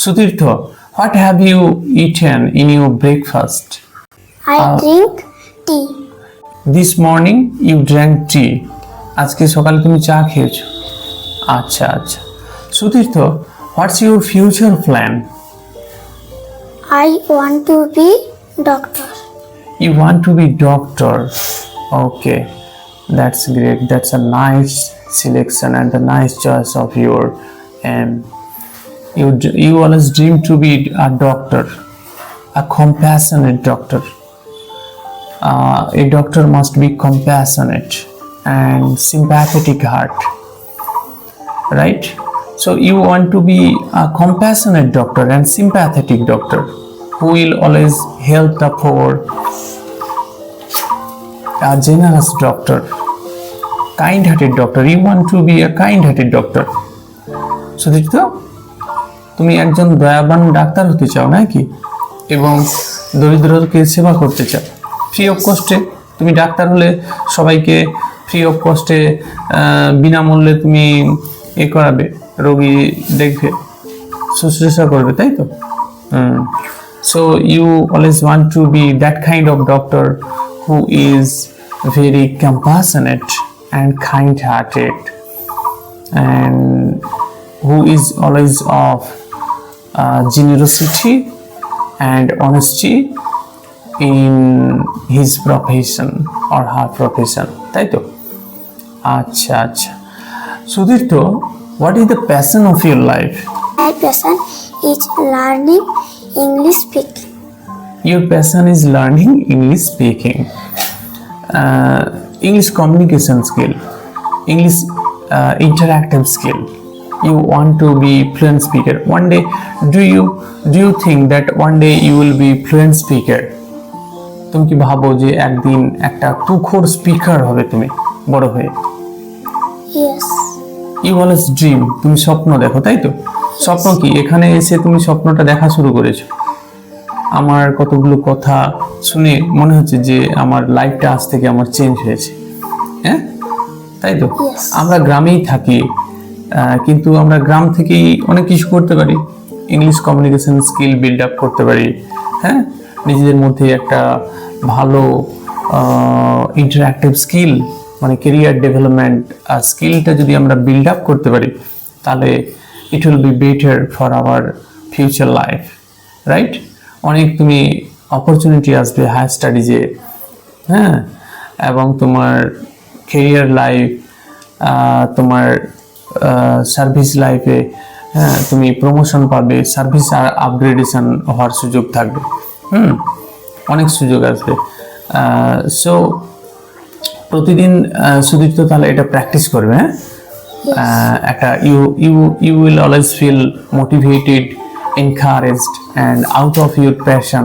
What have you eaten in your breakfast? I Uh, drink tea. This morning you drank tea. আজকে সকালে তুমি চা খেয়েছো আচ্ছা আচ্ছা Sutirtha what's your future plan I want to be doctor. You want to be doctor. Okay, that's great. That's a nice selection and a nice choice of your aim. You, you always dream to be a doctor, a compassionate doctor. Uh, a doctor must be compassionate and sympathetic heart, right? So you want to be a compassionate doctor and sympathetic doctor who will always help the poor, a generous doctor, kind-hearted doctor. You want to be a kind-hearted doctor. So that's the তুমি একজন দয়াবান doctor হতে চাও নাকি এবং দরিদ্রকে সেবা করতে চাও। ফ্রি অফ কস্টে তুমি ডাক্তার হলে সবাইকে ফ্রি অফ কস্টে বিনামূল্যে তুমি এ করাবে, রোগী দেখবে, শুশ্রূষা করবে, তাই তো? So you always want to be that kind of doctor who is very compassionate and kind hearted and who is always of uh, generosity and honesty in his profession or her profession তাই তো আচ্ছা আচ্ছা সুধীর্থ what is the passion of your life My passion is learning English speaking. Your passion is learning English speaking, uh, English communication skill, English uh, interactive skill. You want to be fluent speaker. One day, do you do you think that one day you will be fluent speaker? তুমি কি ভাবো যে একদিন একটা তুখোর speaker হবে তুমি বড় হয়ে? Yes. ইউ অলওয়েজ ড্রিম তুমি স্বপ্ন দেখো তাই তো? স্বপ্ন কি? এখানে এসে তুমি স্বপ্নটা দেখা শুরু করেছ। আমার কতগুলো কথা শুনে মনে হচ্ছে যে আমার লাইফটা আজ থেকে আমার চেঞ্জ হয়েছে। হ্যাঁ? তাই তো. আমরা গ্রামেই থাকি কিন্তু আমরা গ্রাম থেকেই অনেক কিছু করতে পারি। English communication skill build up করতে পারি। হ্যাঁ? নিজেদের মধ্যে একটা ভালো ইন্টারাক্টিভ স্কিল মানে কেরিয়ার ডেভেলপমেন্ট আর স্কিলটা যদি আমরা বিল্ড আপ করতে পারি, তাহলে it will be better for our future life right অনেক তুমি অপরচুনিটি আসবে হায়ার স্টাডিজে হ্যাঁ? এবং তোমার কেরিয়ার লাইফ তোমার সার্ভিস লাইফে হ্যাঁ তুমি প্রমোশন পাবে সার্ভিস আপগ্রেডেশন হওয়ার সুযোগ থাকবে। হুম, অনেক সুযোগ আসবে। সো প্রতিদিন সুদীপ্ত তাহলে এটা প্র্যাকটিস করবে হ্যাঁ? একটা you you you will always feel motivated encouraged and out of your passion,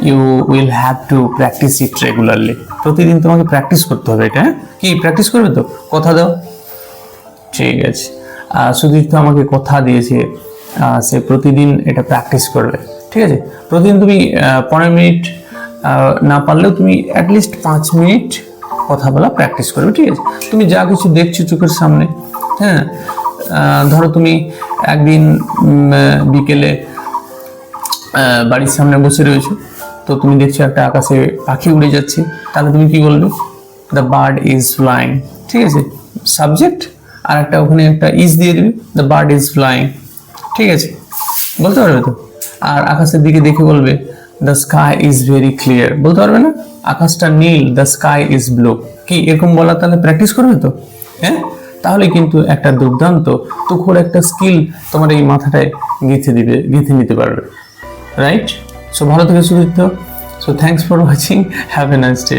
you will have to practice it regularly প্রতিদিন তোমাকে প্র্যাকটিস করতে হবে এটা হ্যাঁ? কি প্র্যাকটিস করবে তো? কথা দাও। ঠিক আছে। আহ, সুদীপ্ত আমাকে কথা দিয়েছে সে প্রতিদিন এটা প্র্যাকটিস করবে ঠিক আছে? প্রতিদিন তুমি পনেরো মিনিট না পারলেও তুমি অ্যাটলিস্ট পাঁচ মিনিট কথা বলা প্র্যাকটিস করবে ঠিক আছে? তুমি যা কিছু দেখছ চোখের সামনে হ্যাঁ? ধরো তুমি একদিন বিকেলে বাড়ির সামনে বসে রয়েছো তো তুমি দেখছ একটা আকাশে পাখি উড়ে যাচ্ছে তাহলে তুমি কি বলবে? দ্য বার্ড ইজ ফ্লাইং ঠিক আছে? সাবজেক্ট আর একটা ওখানে একটা ইজ দিয়ে দিবে দ্য বার্ড ইজ ফ্লাইং ঠিক আছে? বলতে পারবে তো? আর আকাশের দিকে দেখে বলবে the sky is very clear বলতে পারবে না? আকাশটা নীল দ্য স্কাই ইজ ব্লু কি এরকম বলা তাহলে প্র্যাকটিস করবে তো? হ্যাঁ? তাহলে কিন্তু একটা দুর্দান্ত, তুখোর একটা স্কিল তোমার এই মাথাটায় গেঁথে দিবে, গেঁথে নিতে পারবে। রাইট সো ভালো থেকে Sudipta so thanks for watching have a nice day